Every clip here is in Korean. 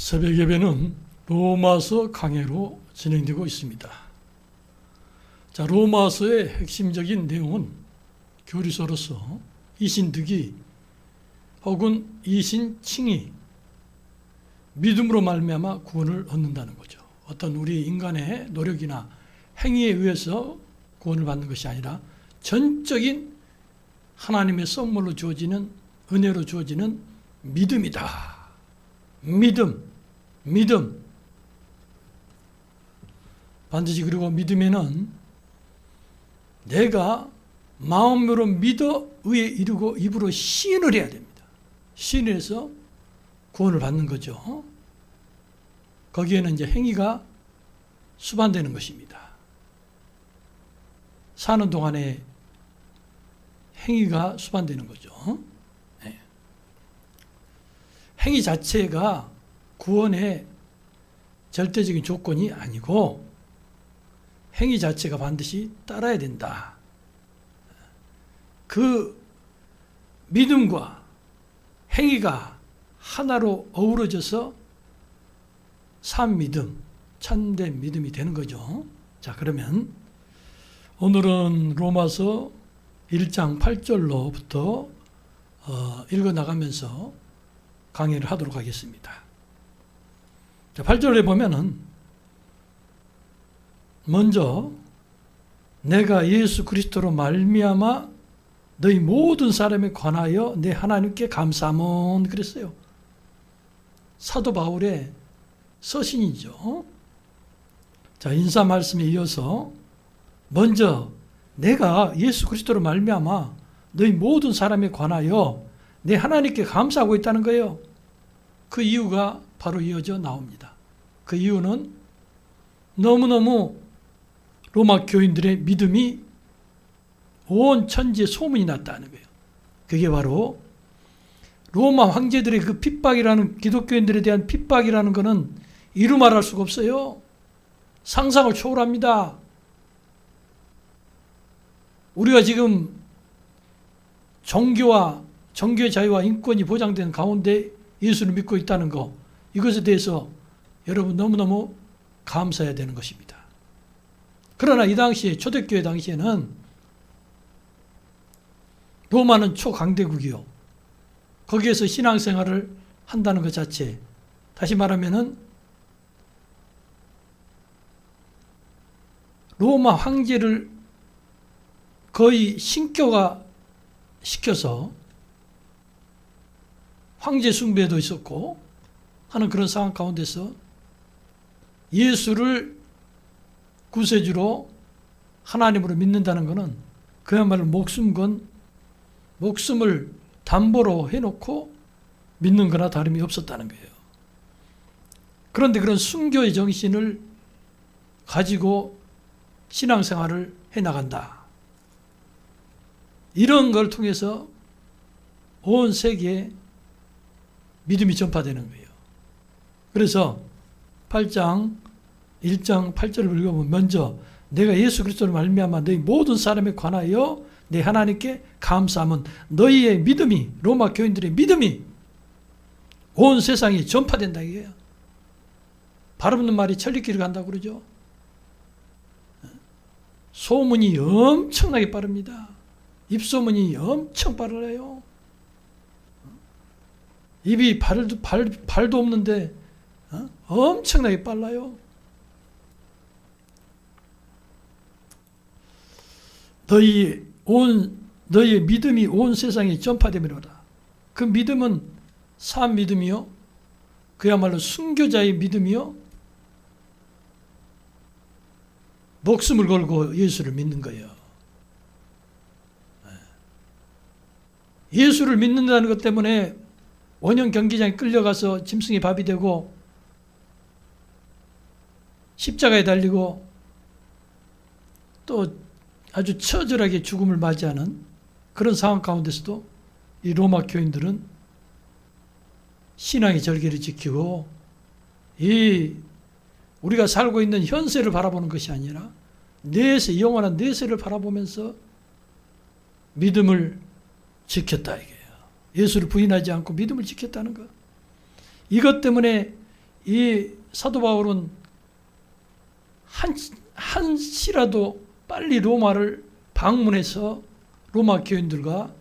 새벽 예배는 로마서 강해로 진행되고 있습니다. 자, 로마서의 핵심적인 내용은 교리서로서 이신득이 혹은 이신칭이 믿음으로 말미암아 구원을 얻는다는 거죠. 어떤 우리 인간의 노력이나 행위에 의해서 구원을 받는 것이 아니라 전적인 하나님의 선물로 주어지는 은혜로 주어지는 믿음이다. 믿음, 믿음. 반드시 그리고 믿음에는 내가 마음으로 믿어 의에 이르고 입으로 시인을 해야 됩니다. 시인을 해서 구원을 받는 거죠. 거기에는 이제 행위가 수반되는 것입니다. 사는 동안에 행위가 수반되는 거죠. 네. 행위 자체가 구원의 절대적인 조건이 아니고 행위 자체가 반드시 따라야 된다. 그 믿음과 행위가 하나로 어우러져서 산 믿음, 참된 믿음이 되는 거죠. 자, 그러면 오늘은 로마서 1장 8절로부터 어, 읽어 나가면서 강의를 하도록 하겠습니다. 자, 8절에 보면은 먼저 내가 예수 그리스도로 말미암아 너희 모든 사람에 관하여 내 하나님께 감사함은 그랬어요. 사도 바울의 서신이죠. 자, 인사 말씀에 이어서 먼저 내가 예수 그리스도로 말미암아 너희 모든 사람에 관하여 내 하나님께 감사하고 있다는 거예요. 그 이유가 바로 이어져 나옵니다. 그 이유는 너무너무 로마 교인들의 믿음이 온 천지에 소문이 났다는 거예요. 그게 바로 로마 황제들의 그 핍박이라는 기독교인들에 대한 핍박이라는 것은 이루 말할 수가 없어요. 상상을 초월합니다. 우리가 지금 종교와 종교의 자유와 인권이 보장된 가운데 예수를 믿고 있다는 것 이것에 대해서 여러분 너무너무 감사해야 되는 것입니다. 그러나 이 당시에 초대교회 당시에는 로마는 초강대국이요. 거기에서 신앙생활을 한다는 것 자체 다시 말하면은 로마 황제를 거의 신교가 시켜서 황제 숭배도 있었고 하는 그런 상황 가운데서 예수를 구세주로 하나님으로 믿는다는 것은 그야말로 목숨 건 목숨을 담보로 해놓고 믿는 거나 다름이 없었다는 거예요. 그런데 그런 순교의 정신을 가지고 신앙생활을 해 나간다. 이런 걸 통해서 온 세계에 믿음이 전파되는 거예요. 그래서 8장 1장 8절을 읽어보면 먼저 내가 예수 그리스도를 말미암아 너희 모든 사람에 관하여 내 하나님께 감사함은 너희의 믿음이 로마 교인들의 믿음이 온 세상에 전파된다. 바람 없는 말이 천리길을 간다고 그러죠. 소문이 엄청나게 빠릅니다. 입소문이 엄청 빠르요. 입이 발도, 발, 발도 없는데 어? 엄청나게 빨라요. 너희 온 너희의 믿음이 온 세상에 전파되미로다. 그 믿음은 산 믿음이요. 그야말로 순교자의 믿음이요. 목숨을 걸고 예수를 믿는 거예요. 예수를 믿는다는 것 때문에 원형 경기장에 끌려가서 짐승의 밥이 되고 십자가에 달리고 또 아주 처절하게 죽음을 맞이하는 그런 상황 가운데서도 이 로마 교인들은 신앙의 절개를 지키고 이 우리가 살고 있는 현세를 바라보는 것이 아니라 내세 영원한 내세를 바라보면서 믿음을 지켰다 이게요. 예수를 부인하지 않고 믿음을 지켰다는 것. 이것 때문에 이 사도 바울은 한, 한시라도 빨리 로마를 방문해서 로마 교인들과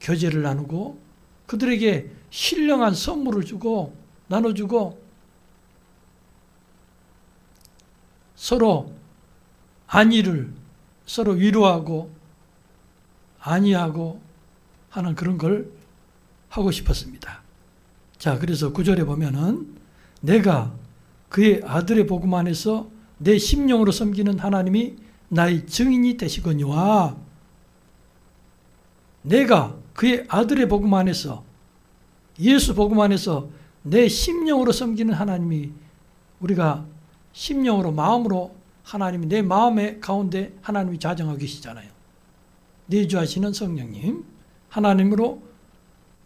교제를 나누고 그들에게 신령한 선물을 주고 나눠주고 서로 안위를 서로 위로하고 안위하고 하는 그런 걸 하고 싶었습니다. 자, 그래서 구절에 보면은 내가 그의 아들의 복음 안에서 내 심령으로 섬기는 하나님이 나의 증인이 되시거니와 내가 그의 아들의 복음 안에서 예수 복음 안에서 내 심령으로 섬기는 하나님이 우리가 심령으로 마음으로 하나님이 내 마음의 가운데 하나님이 자정하고 계시잖아요. 내주하시는 성령님 하나님으로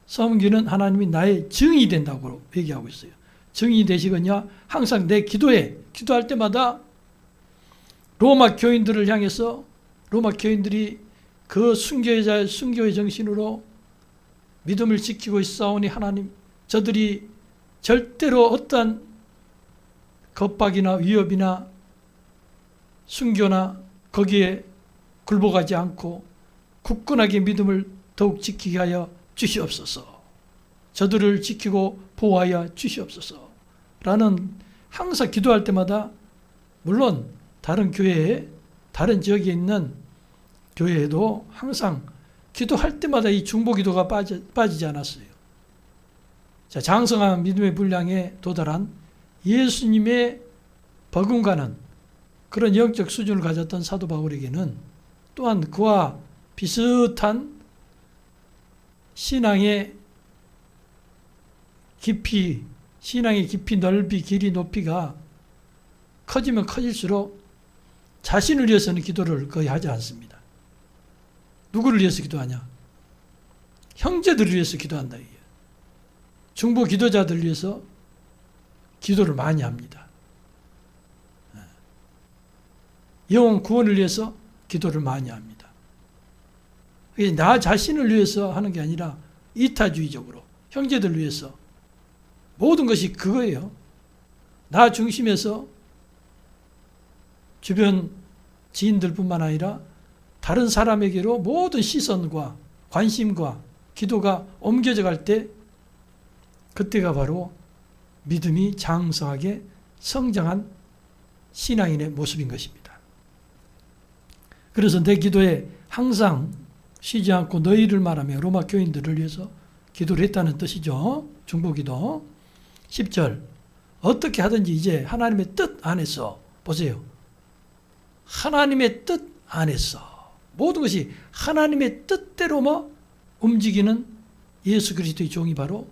섬기는 하나님이 나의 증이 된다고 얘기하고 있어요. 증이 되시거냐? 항상 내 기도에 기도할 때마다 로마 교인들을 향해서 로마 교인들이 그 순교의 순교의 정신으로 믿음을 지키고 있사오니 하나님 저들이 절대로 어떠한 겁박이나 위협이나 순교나 거기에 굴복하지 않고 굳건하게 믿음을 더욱 지키게 하여 주시옵소서. 저들을 지키고 보호하여 주시옵소서. 라는 항상 기도할 때마다 물론 다른 교회에 다른 지역에 있는 교회에도 항상 기도할 때마다 이 중보 기도가 빠지, 빠지지 않았어요. 자, 장성한 믿음의 분량에 도달한 예수님의 버금가는 그런 영적 수준을 가졌던 사도 바울에게는 또한 그와 비슷한 신앙의 깊이, 신앙의 깊이, 넓이, 길이, 높이가 커지면 커질수록 자신을 위해서는 기도를 거의 하지 않습니다. 누구를 위해서 기도하냐? 형제들을 위해서 기도한다. 이게. 중보 기도자들 위해서 기도를 많이 합니다. 영혼 구원을 위해서 기도를 많이 합니다. 나 자신을 위해서 하는 게 아니라 이타주의적으로 형제들 위해서 모든 것이 그거예요. 나 중심에서 주변 지인들뿐만 아니라 다른 사람에게로 모든 시선과 관심과 기도가 옮겨져 갈 때 그때가 바로 믿음이 장성하게 성장한 신앙인의 모습인 것입니다. 그래서 내 기도에 항상 쉬지 않고 너희를 말하며 로마 교인들을 위해서 기도를 했다는 뜻이죠. 중보기도. 10절. 어떻게 하든지 이제 하나님의 뜻 안에서 보세요. 하나님의 뜻 안에서 모든 것이 하나님의 뜻대로만 움직이는 예수 그리스도의 종이 바로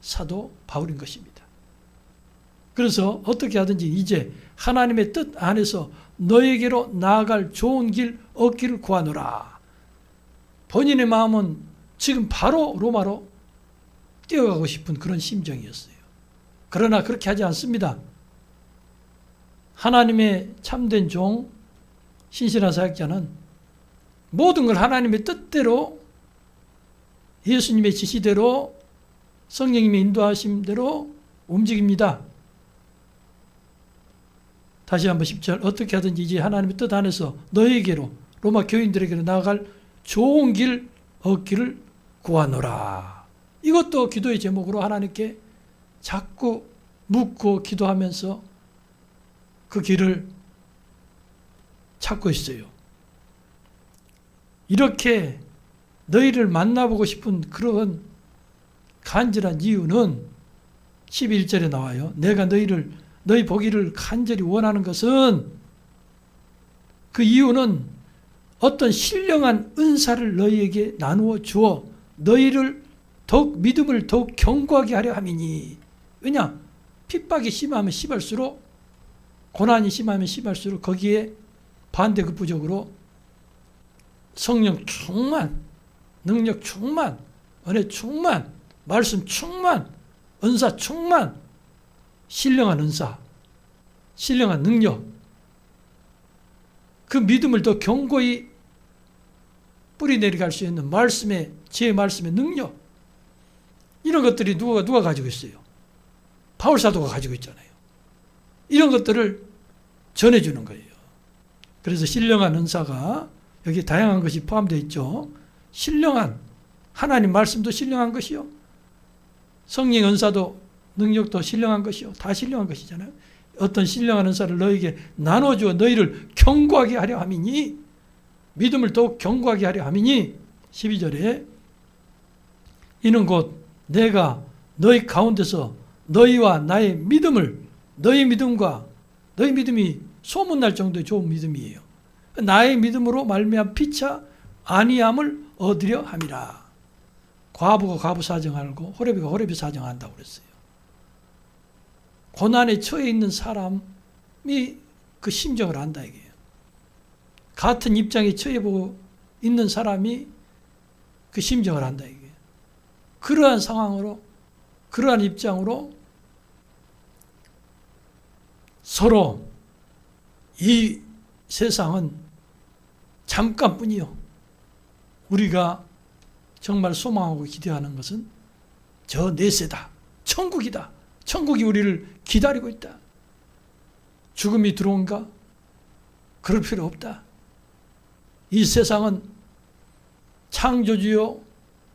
사도 바울인 것입니다. 그래서 어떻게 하든지 이제 하나님의 뜻 안에서 너에게로 나아갈 좋은 길 얻기를 구하노라. 본인의 마음은 지금 바로 로마로 뛰어가고 싶은 그런 심정이었어요. 그러나 그렇게 하지 않습니다. 하나님의 참된 종, 신실한 사역자는 모든 걸 하나님의 뜻대로 예수님의 지시대로 성령님의 인도하심대로 움직입니다. 다시 한번 10절 어떻게 하든지 이제 하나님의 뜻 안에서 너에게로 로마 교인들에게로 나아갈 좋은 길 얻기를 구하노라. 이것도 기도의 제목으로 하나님께 자꾸 묻고 기도하면서 그 길을 찾고 있어요. 이렇게 너희를 만나보고 싶은 그런 간절한 이유는 11절에 나와요. 내가 너희를 너희 보기를 간절히 원하는 것은 그 이유는 어떤 신령한 은사를 너희에게 나누어 주어 너희를 더욱 믿음을 더욱 견고하게 하려 함이니. 왜냐? 핍박이 심하면 심할수록 고난이 심하면 심할수록 거기에 반대급부적으로 성령 충만, 능력 충만, 은혜 충만, 말씀 충만, 은사 충만, 신령한 은사, 신령한 능력, 그 믿음을 더 견고히 뿌리 내려갈 수 있는 말씀의 제 말씀의 능력 이런 것들이 누가 누가 가지고 있어요? 바울 사도가 가지고 있잖아요. 이런 것들을 전해 주는 거예요. 그래서 신령한 은사가 여기 다양한 것이 포함되어 있죠. 신령한 하나님 말씀도 신령한 것이요. 성령 은사도 능력도 신령한 것이요. 다 신령한 것이잖아요. 어떤 신령한 은사를 너에게 나눠주어 너희를 경고하게 하려 함이니 믿음을 더욱 경고하게 하려 함이니 12절에 이는 곧 내가 너희 가운데서 너희와 나의 믿음을 너희 믿음과 너희 믿음이 소문날 정도의 좋은 믿음이에요. 나의 믿음으로 말미암 피차 아니함을 얻으려 함이라. 과부가 과부 사정하고 호reb이가 호reb이 사정한다고 그랬어요. 고난에 처해 있는 사람이 그 심정을 안다 이게요. 같은 입장에 처해 보고 있는 사람이 그 심정을 안다 이게. 그러한 상황으로 그러한 입장으로 서로 이 세상은 잠깐뿐이요. 우리가 정말 소망하고 기대하는 것은 저 내세다. 천국이다. 천국이 우리를 기다리고 있다. 죽음이 들어온가? 그럴 필요 없다. 이 세상은 창조주요,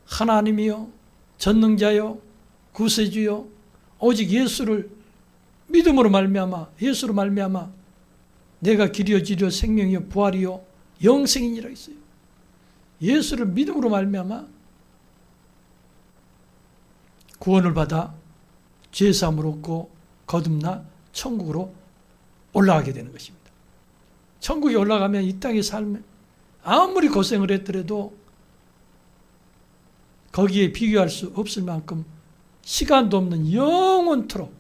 하나님이요, 전능자요, 구세주요, 오직 예수를 믿음으로 말미암아 예수로 말미암아 내가 길이요 지리요 생명이요 부활이요 영생이니라 했어요. 예수를 믿음으로 말미암아 구원을 받아 죄 사함을 얻고 거듭나 천국으로 올라가게 되는 것입니다. 천국에 올라가면 이 땅의 삶 아무리 고생을 했더라도 거기에 비교할 수 없을 만큼 시간도 없는 영원토록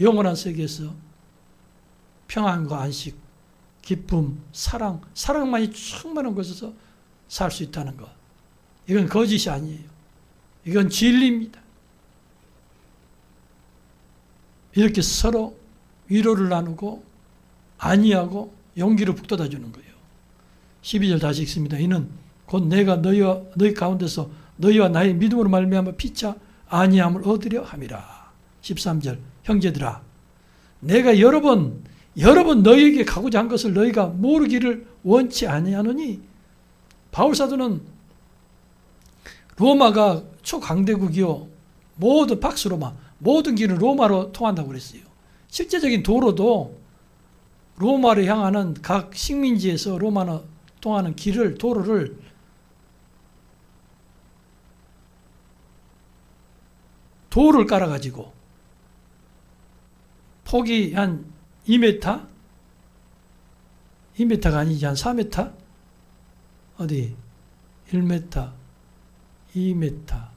영원한 세계에서 평안과 안식, 기쁨, 사랑, 사랑만이 충만한 곳에서 살 수 있다는 것. 이건 거짓이 아니에요. 이건 진리입니다. 이렇게 서로 위로를 나누고 안위하고 용기를 북돋아 주는 거예요. 12절 다시 읽습니다. 이는 곧 내가 너희와 너희 가운데서 너희와 나의 믿음으로 말미암아 피차 아니함을 얻으려 함이라. 13절 형제들아 내가 여러 번 여러 번 너희에게 가고자 한 것을 너희가 모르기를 원치 아니하노니 바울 사도는 로마가 초강대국이요 모든 박스 로마 모든 길은 로마로 통한다고 그랬어요. 실제적인 도로도 로마를 향하는 각 식민지에서 로마로 통하는 길을 도로를 돌을 깔아가지고 폭이 한 2m? 2m가 아니지 한 4m? 어디? 1m, 2m,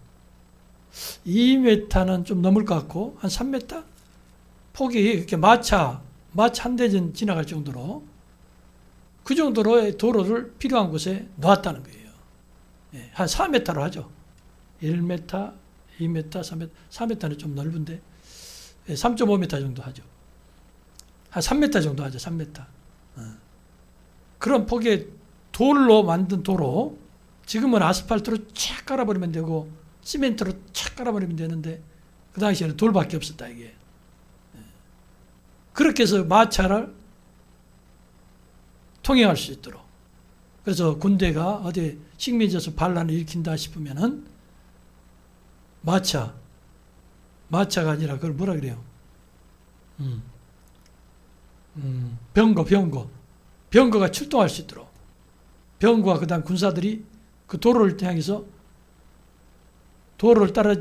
2m는 좀 넘을 것 같고 한 3m? 폭이 이렇게 마차, 마차 한 대전 지나갈 정도로 그 정도로의 도로를 필요한 곳에 놓았다는 거예요. 예, 한 4m로 하죠. 1m, 2m, 3m, 4m는 좀 넓은데 3.5m 정도 하죠. 한 3m 정도 하죠. 3m. 어. 그런 폭의 돌로 만든 도로 지금은 아스팔트로 쫙 깔아버리면 되고 시멘트로 쫙 깔아버리면 되는데 그 당시에는 돌밖에 없었다 이게. 예. 그렇게 해서 마차를 통행할 수 있도록. 그래서 군대가 어디 식민지에서 반란을 일으킨다 싶으면은 마차, 마차가 아니라 그걸 뭐라 그래요? 음. 음, 병거, 병거. 병거가 출동할 수 있도록. 병거와 그 다음 군사들이 그 도로를 향해서 도로를 따라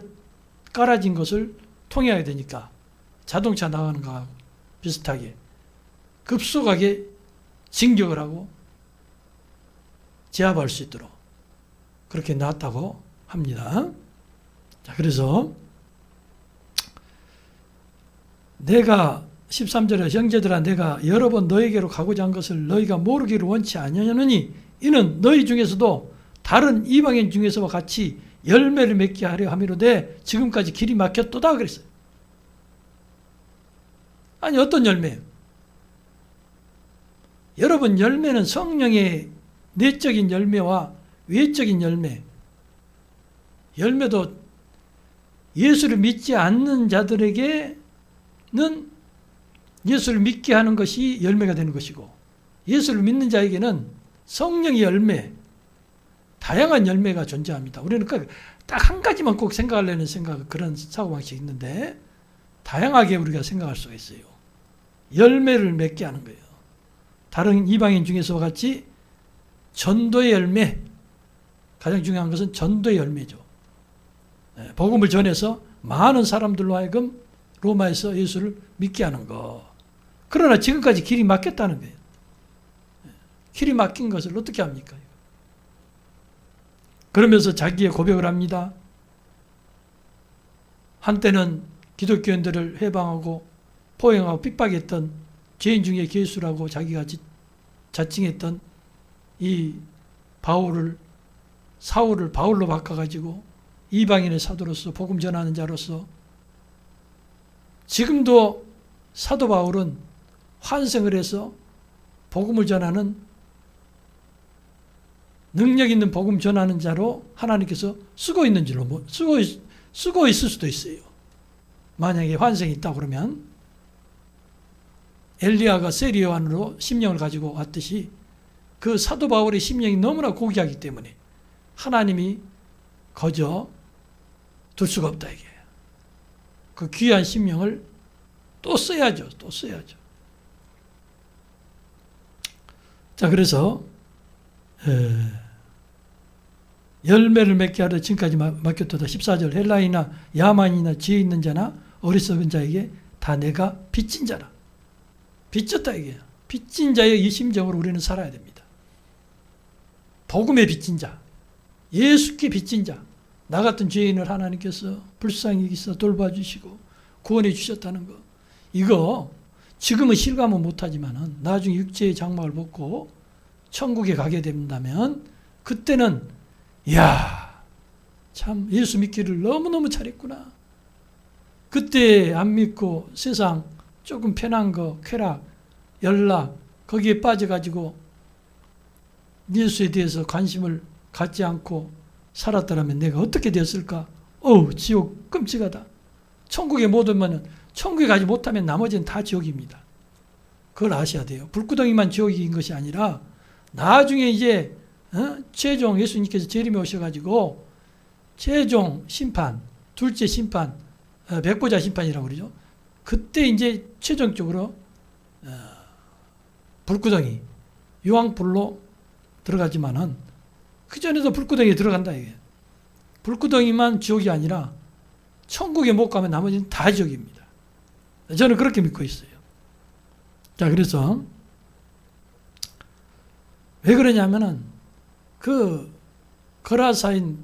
깔아진 것을 통해야 되니까 자동차 나가는 거하고 비슷하게 급속하게 진격을 하고 제압할 수 있도록 그렇게 놨다고 합니다. 자, 그래서 내가 13절에 형제들아 내가 여러 번 너에게로 가고자 한 것을 너희가 모르기를 원치 아니하느니 이는 너희 중에서도 다른 이방인 중에서와 같이 열매를 맺게 하려 함이로되 지금까지 길이 막혔도다 그랬어요. 아니 어떤 열매예요? 여러분 열매는 성령의 내적인 열매와 외적인 열매 열매도 예수를 믿지 않는 자들에게 예수를 믿게 하는 것이 열매가 되는 것이고 예수를 믿는 자에게는 성령의 열매, 다양한 열매가 존재합니다. 우리는 딱 한 가지만 꼭 생각하려는 생각 그런 사고방식이 있는데 다양하게 우리가 생각할 수가 있어요. 열매를 맺게 하는 거예요. 다른 이방인 중에서와 같이 전도의 열매, 가장 중요한 것은 전도의 열매죠. 예, 복음을 전해서 많은 사람들로 하여금 로마에서 예수를 믿게 하는 것. 그러나 지금까지 길이 막혔다는 거예요. 예, 길이 막힌 것을 어떻게 합니까? 그러면서 자기의 고백을 합니다. 한때는 기독교인들을 해방하고 포용하고 핍박했던 죄인 중에 괴수라고 자기가 지- 자칭했던 이 바울을 사울을 바울로 바꿔가지고 이방인의 사도로서 복음 전하는 자로서 지금도 사도 바울은 환생을 해서 복음을 전하는 능력 있는 복음 전하는 자로 하나님께서 쓰고 있는 줄로 뭐- 쓰고 있, 쓰고 있을 수도 있어요. 만약에 환생이 있다 그러면 엘리야가 세리요한으로 심령을 가지고 왔듯이 그 사도 바울의 심령이 너무나 고귀하기 때문에 하나님이 거저 둘 수가 없다 이게. 그 귀한 심령을 또 써야죠. 또 써야죠. 자 그래서 에, 열매를 맺게 하려 지금까지 마- 맡겼도다 14절 헬라이나 야만이나 지혜 있는 자나 어리석은 자에게 다 내가 빚진 자라. 빚졌다 이게. 빚진 자의 이 심정으로 우리는 살아야 됩니다. 복음의 빚진 자 예수께 빚진 자 나 같은 죄인을 하나님께서 불쌍히 여기서 돌봐주시고 구원해 주셨다는 거. 이거 지금은 실감은 못하지만은 나중에 육체의 장막을 벗고 천국에 가게 된다면 그때는 이야 참 예수 믿기를 너무너무 잘했구나. 그때 안 믿고 세상 조금 편한 거 쾌락 연락 거기에 빠져가지고 예수에 대해서 관심을 갖지 않고 살았더라면 내가 어떻게 됐을까? 어우 지옥 끔찍하다. 천국에 못 오면 천국에 가지 못하면 나머지는 다 지옥입니다. 그걸 아셔야 돼요. 불구덩이만 지옥인 것이 아니라 나중에 이제 어? 최종 예수님께서 재림에 오셔가지고 최종 심판, 둘째 심판, 어, 백보자 심판이라고 그러죠. 그때 이제 최종적으로 어, 불구덩이, 유황불로 들어가지만은 그 전에도 불구덩이에 들어간다 이게. 불구덩이만 지옥이 아니라 천국에 못 가면 나머지는 다 지옥입니다. 저는 그렇게 믿고 있어요. 자, 그래서 왜 그러냐면은 그 거라사인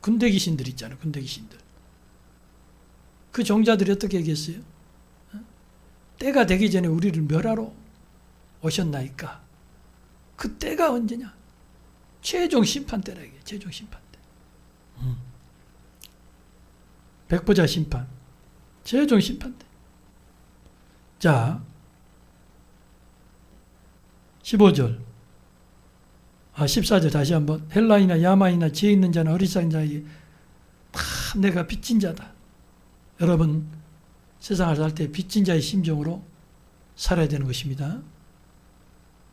군대 귀신들 있잖아요. 군대 귀신들. 그 종자들이 어떻게 얘기했어요? 어? 때가 되기 전에 우리를 멸하러 오셨나이까? 그 때가 언제냐? 최종 심판 때라 이게 최종 심판 때. 음. 백보자 심판. 최종 심판 때. 자, 15절. 아, 14절 다시 한번. 헬라이나 야마이나 지혜 있는 자나 어리석은 자에게 다 내가 빚진 자다. 여러분, 세상을 살 때 빚진 자의 심정으로 살아야 되는 것입니다.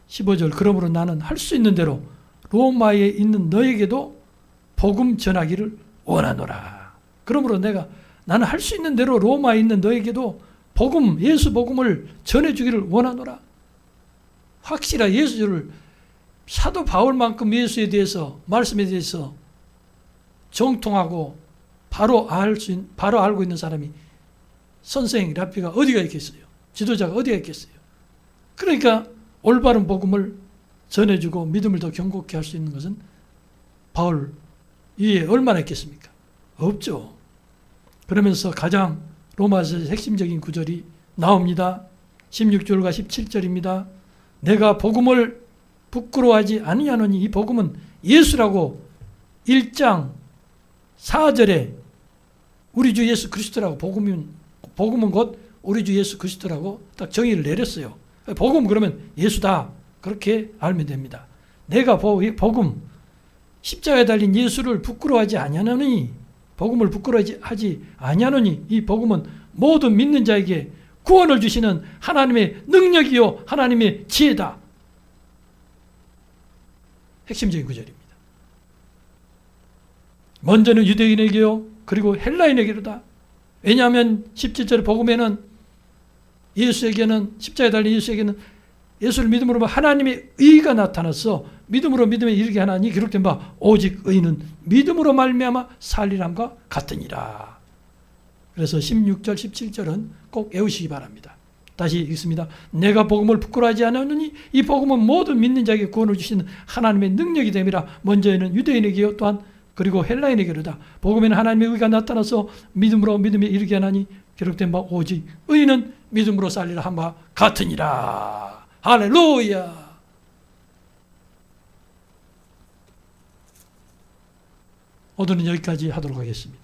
15절. 그러므로 나는 할 수 있는 대로 로마에 있는 너에게도 복음 전하기를 원하노라. 그러므로 내가 나는 할 수 있는 대로 로마에 있는 너에게도 복음, 예수 복음을 전해 주기를 원하노라. 확실한 예수를 사도 바울만큼 예수에 대해서 말씀에 대해서 정통하고 바로 알수 바로 알고 있는 사람이 선생 라피가 어디가 있겠어요? 지도자가 어디가 있겠어요? 그러니까 올바른 복음을 전해주고 믿음을 더 경고케 할 수 있는 것은 바울 위에 얼마나 있겠습니까? 없죠. 그러면서 가장 로마서 핵심적인 구절이 나옵니다. 16절과 17절입니다. 내가 복음을 부끄러워하지 아니하노니 이 복음은 예수라고 1장 4절에 우리 주 예수 그리스도라고 복음은 복음은 곧 우리 주 예수 그리스도라고 딱 정의를 내렸어요. 복음 그러면 예수다 그렇게 알면 됩니다. 내가 복음 십자가에 달린 예수를 부끄러워하지 아니하노니 복음을 부끄러워하지 아니하노니 이 복음은 모든 믿는 자에게 구원을 주시는 하나님의 능력이요 하나님의 지혜다. 핵심적인 구절입니다. 먼저는 유대인에게요 그리고 헬라인에게로다. 왜냐하면 17절 복음에는 예수에게는 십자가에 달린 예수에게는 예수를 믿음으로 봐 하나님의 의가 나타났어 믿음으로 믿음에 이르게 하나니 기록된 바 오직 의는 믿음으로 말미암아 살리람과 같으니라. 그래서 16절 17절은 꼭 외우시기 바랍니다. 다시 읽습니다. 내가 복음을 부끄러워하지 않았느니 이 복음은 모든 믿는 자에게 구원을 주시는 하나님의 능력이 됨이라 먼저에는 유대인에게요 또한 그리고 헬라인에게로다. 복음에는 하나님의 의가 나타나서 믿음으로 믿음에 이르게 하나니 기록된 바 오직 의는 믿음으로 살리라 한 바 같으니라. 할렐루야. 오늘은 여기까지 하도록 하겠습니다.